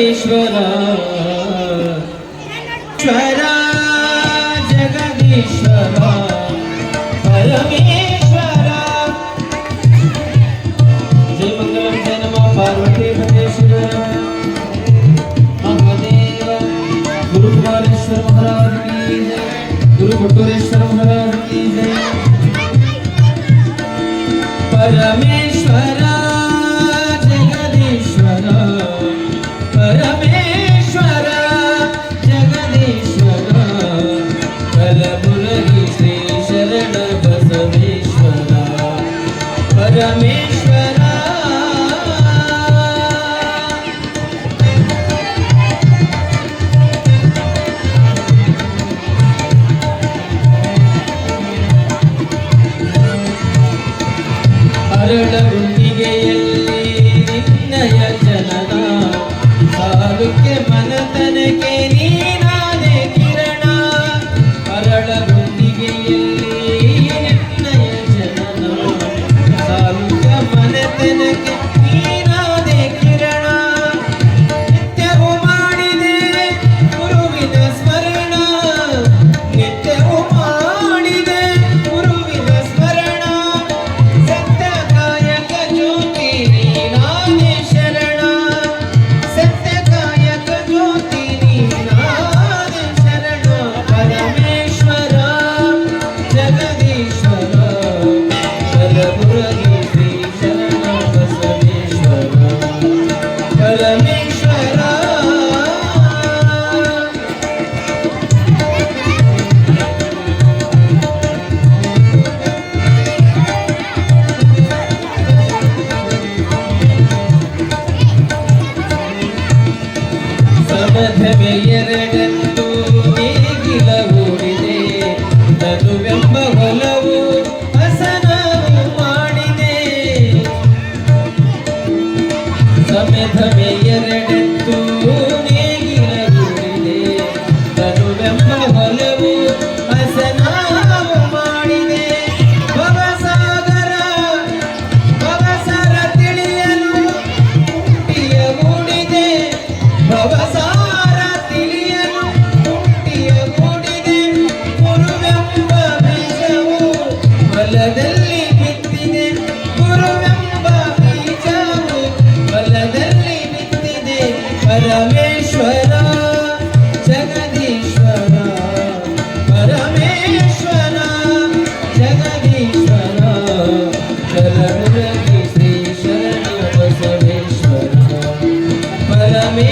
Jagadishwara Swara Jagadishwara Parameshwara Jai Mangalam Jai Namah Parvati Padeshwara Mahadeva Guru Kumarishwara Maharaj Guru Kuttureshwara Maharaj Ki Jai परमेश्वर परमेश्वर ಅರಳ ಗುಂಡಿಗೆಯ থেকে ಎರಡಂತೂ ನೇಗಿಲ ಓಡಿದೆ ತನುವೆಂಬ ಹೊಲವು ಹಸನವು ಮಾಡಿದೆ. ಸಮೆಧಮೆ